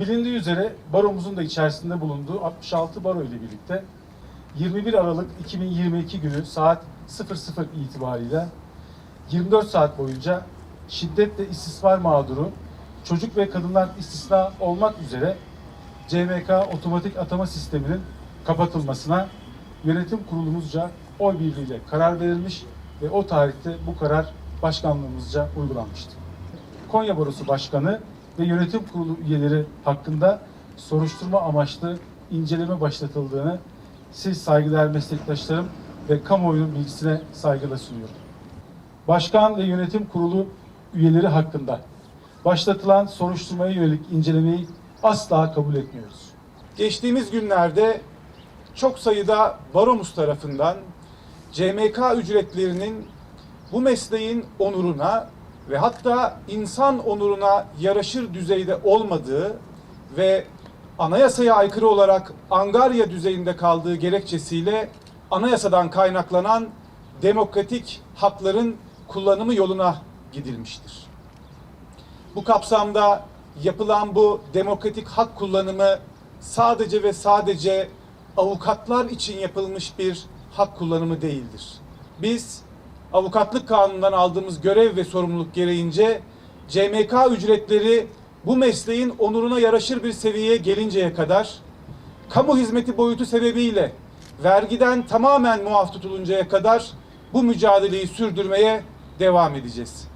Bilindiği üzere baromuzun da içerisinde bulunduğu 66 baro ile birlikte 21 Aralık 2022 günü saat 00 itibariyle 24 saat boyunca şiddetle istismar mağduru çocuk ve kadınlar istisna olmak üzere CMK otomatik atama sisteminin kapatılmasına yönetim kurulumuzca oy birliğiyle karar verilmiş ve o tarihte bu karar başkanlığımızca uygulanmıştır. Konya Barosu Başkanı ve yönetim kurulu üyeleri hakkında soruşturma amaçlı inceleme başlatıldığını siz saygıdeğer meslektaşlarım ve kamuoyunun bilgisine saygıyla sunuyorum. Başkan ve yönetim kurulu üyeleri hakkında başlatılan soruşturmaya yönelik incelemeyi asla kabul etmiyoruz. Geçtiğimiz günlerde çok sayıda baromuz tarafından CMK ücretlerinin bu mesleğin onuruna ve hatta insan onuruna yaraşır düzeyde olmadığı ve anayasaya aykırı olarak angarya düzeyinde kaldığı gerekçesiyle anayasadan kaynaklanan demokratik hakların kullanımı yoluna gidilmiştir. Bu kapsamda yapılan bu demokratik hak kullanımı sadece ve sadece avukatlar için yapılmış bir hak kullanımı değildir. Biz avukatlık kanunundan aldığımız görev ve sorumluluk gereğince CMK ücretleri bu mesleğin onuruna yaraşır bir seviyeye gelinceye kadar kamu hizmeti boyutu sebebiyle vergiden tamamen muaf tutuluncaya kadar bu mücadeleyi sürdürmeye devam edeceğiz.